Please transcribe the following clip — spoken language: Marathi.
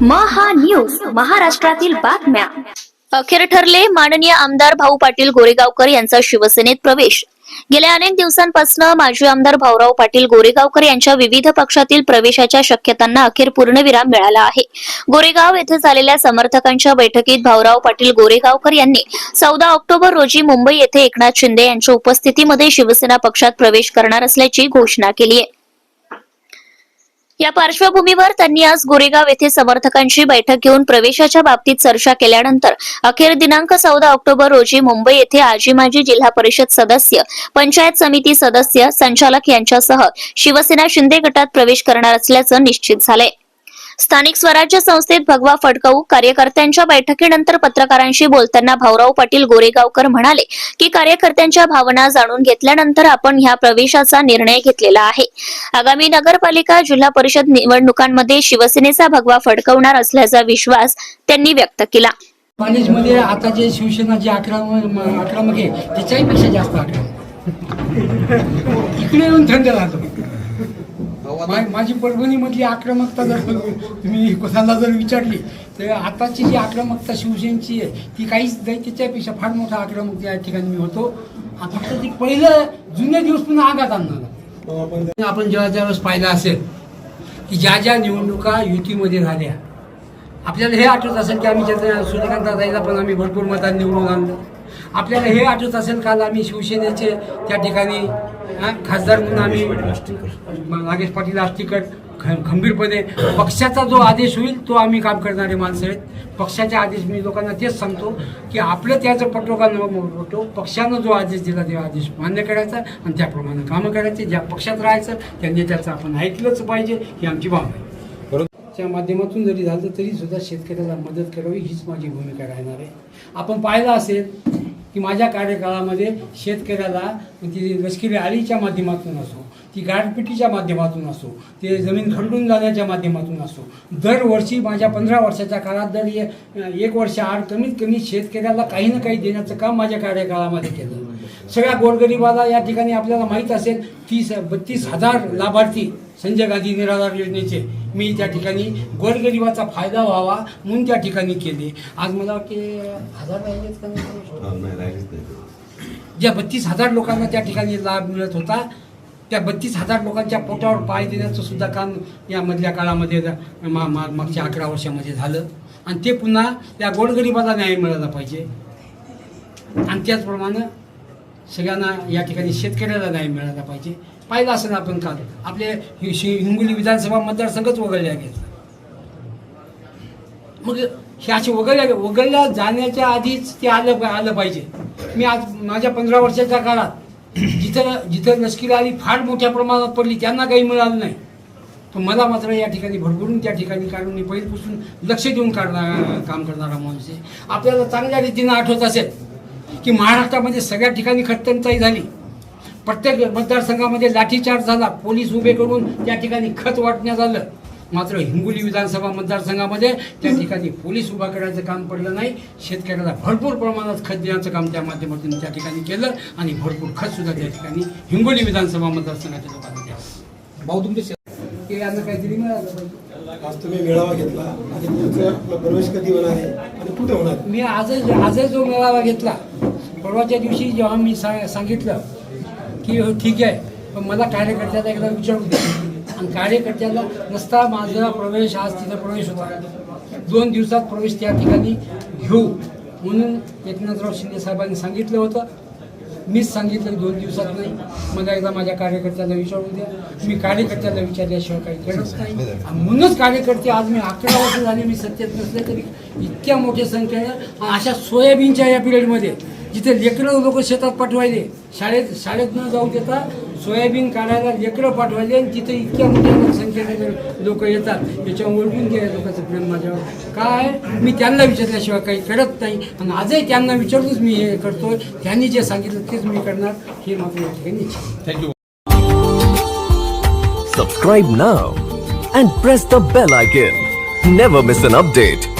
न्यूज महाराष्ट्रातील बातम्या. अखेर ठरले माननीय आमदार भाऊ पाटील गोरेगावकर यांचा शिवसेनेत प्रवेश. गेल्या अनेक दिवसांपासून माजी आमदार भाऊराव पाटील गोरेगावकर यांच्या विविध पक्षातील प्रवेशाच्या शक्यतांना अखेर पूर्णविराम मिळाला आहे. गोरेगाव येथे झालेल्या समर्थकांच्या बैठकीत भाऊराव पाटील गोरेगावकर यांनी चौदा ऑक्टोबर रोजी मुंबई येथे एकनाथ शिंदे यांच्या उपस्थितीमध्ये शिवसेना पक्षात प्रवेश करणार असल्याची घोषणा केली आहे. या पार्श्वभूमीवर त्यांनी आज गोरेगाव येथे समर्थकांची बैठक घेऊन प्रवेशाच्या बाबतीत चर्चा केल्यानंतर अखेर दिनांक चौदा ऑक्टोबर रोजी मुंबई येथे आजी माजी जिल्हा परिषद सदस्य पंचायत समिती सदस्य संचालक यांच्यासह शिवसेना शिंदे गटात प्रवेश करणार असल्याचं निश्चित झालंय. स्थानिक स्वराज्य संस्थेत भगवा फडकवू कार्यकर्त्यांच्या बैठकीनंतर पत्रकारांशी बोलताना भाऊराव पाटील गोरेगावकर म्हणाले की कार्यकर्त्यांच्या भावना जाणून घेतल्यानंतर आपण ह्या प्रवेशाचा निर्णय घेतलेला आहे. आगामी नगरपालिका जिल्हा परिषद निवडणुकांमध्ये शिवसेनेचा भगवा फडकवणार असल्याचा विश्वास त्यांनी व्यक्त केला. कॉलेजमध्ये आता जे शिवसेना जे आक्रमक आहे त्याच्याही पेक्षा जास्त आक्रमक इकडे येऊन थंड राहतो मा- माझी परभणीमधली आक्रमकता जर तुम्ही कोणाला जर विचारली तर आताची जी आक्रमकता शिवसेनेची आहे ती काहीच नाही त्याच्यापेक्षा फार मोठा आक्रमक त्या ठिकाणी मी होतो. फक्त ती पहिलं जुन्या दिवस पुन्हा आघात आणणार. आपण जेव्हा ज्यावेळेस पाहिलं असेल की ज्या ज्या निवडणुका युतीमध्ये झाल्या आपल्याला हे आठवत असेल की आम्ही ज्या सूर्यकांत दादाईला पण आम्ही भरपूर मतात निवडून आणलं. आपल्याला हे आठवत असेल काल आम्ही शिवसेनेचे त्या ठिकाणी खासदार म्हणून आम्ही नागेश पाटील आष्टीकर ख- खंबीरपणे पक्षाचा जो आदेश होईल तो आम्ही काम करणारे माणसं आहेत. पक्षाचे आदेश मी लोकांना तेच सांगतो की आपलं त्याचं पटोका न मोठो पक्षानं जो आदेश दिला ते आदेश मान्य करायचा आणि त्याप्रमाणे कामं करायचे. ज्या पक्षात राहायचं त्या नेत्याचं आपण ऐकलंच पाहिजे ही आमची भावना आहे. च्या माध्यमातून जरी झालं तरी सुद्धा शेतकऱ्याला मदत करावी हीच माझी भूमिका राहणार आहे. आपण पाहिलं असेल की माझ्या कार्यकाळामध्ये शेतकऱ्याला ती लष्करी आळीच्या माध्यमातून असो ती गाठपिटीच्या माध्यमातून असो ते जमीन खरडून जाण्याच्या माध्यमातून असो दरवर्षी माझ्या पंधरा वर्षाच्या काळात जर ये एक वर्ष आड कमीत कमी शेतकऱ्याला काही ना काही देण्याचं काम माझ्या कार्यकाळामध्ये केलं. सगळ्या गोरगरिबाला या ठिकाणी आपल्याला माहीत असेल तीस बत्तीस हजार लाभार्थी संजय गांधी निराधार योजनेचे मी त्या ठिकाणी गोरगरिबाचा फायदा व्हावा म्हणून त्या ठिकाणी केले. आज मला वाटते हजार राहिलेत का नाही? ज्या बत्तीस हजार लोकांना त्या ठिकाणी लाभ मिळत होता त्या बत्तीस हजार लोकांच्या पोटावर पाय देण्याचं सुद्धा काम या मधल्या काळामध्ये मा मा- मागच्या अकरा वर्षामध्ये झालं. आणि ते पुन्हा त्या गोरगरिबाला न्याय मिळाला पाहिजे. आणि त्याचप्रमाणे सगळ्यांना या ठिकाणी शेतकऱ्याला न्याय मिळाला पाहिजे. पाहिलं असेल आपण काल आपले हि- हिंगोली विधानसभा मतदारसंघच वगळल्या गेला. मग हे असे वगळल्या वगळल्या जाण्याच्या आधीच ते आलं आलं पाहिजे. मी आज माझ्या पंधरा वर्षाच्या काळात जिथं जिथं लष्करी आली फार मोठ्या प्रमाणात पडली त्यांना काही मिळालं नाही. पण मला मात्र या ठिकाणी भरभरून त्या ठिकाणी काढून मी पहिलीपासून लक्ष देऊन काढणार काम करणारा माणूस आहे. आपल्याला चांगल्या रीतीनं आठवत असेल की महाराष्ट्रामध्ये सगळ्या ठिकाणी खतटंचाई झाली. प्रत्येक मतदारसंघामध्ये लाठीचार्ज झाला पोलीस उभे करून त्या ठिकाणी खत वाटण्यात आलं मात्र हिंगोली विधानसभा मतदारसंघामध्ये त्या ठिकाणी पोलीस उभा करायचं काम पडलं नाही. शेतकऱ्याला भरपूर प्रमाणात खत देण्याचं काम त्या माध्यमातून त्या ठिकाणी केलं आणि भरपूर खत सुद्धा त्या ठिकाणी हिंगोली विधानसभा मतदारसंघाच्या लोकांनी द्यावं भाऊ तुमचे यांना काहीतरी मिळालं पाहिजे. आज तुम्ही मेळावा घेतला आणि पुढचा आपला प्रवेश कधी होणार आहे आणि कुठे होणार मी आजच आजच जो मेळावा घेतला परवाच्या दिवशी जेव्हा मी सांगितलं की हो ठीक आहे पण मला कार्यकर्त्याला एकदा विचारू दे आणि कार्यकर्त्याला नसता माझा प्रवेश आज तिथं प्रवेश होता. दोन दिवसात प्रवेश त्या ठिकाणी घेऊ म्हणून एकनाथराव शिंदे साहेबांनी सांगितलं होतं. मीच सांगितलं दोन दिवसात नाही. मला एकदा माझ्या कार्यकर्त्याला विचारू द्या. मी कार्यकर्त्याला विचारल्याशिवाय काही करत नाही म्हणूनच कार्यकर्ते आज मी अकरा वर्ष झाले मी सत्तेत नसले तरी इतक्या मोठ्या संख्या आहे आणि अशा सोयाबीनच्या या पिरियडमध्ये जिथे लेकरं लोक शेतात पाठवायले शाळेत शाळेत न जाऊ देता सोयाबीन काढायला लेकरं पाठवायले आणि तिथे इतक्या मोठ्या संख्येने लोक येतात. याच्यावर ओळखून घ्या लोकांचं प्रेम माझ्यावर. काय? मी त्यांना विचारल्याशिवाय काही करत नाही. आणि आजही त्यांना विचारूनच मी हे करतोय. त्यांनी जे सांगितलं तेच मी करणार. हे मात्र या ठिकाणी निश्चित आहे. Subscribe now and press the bell icon. Never miss an update.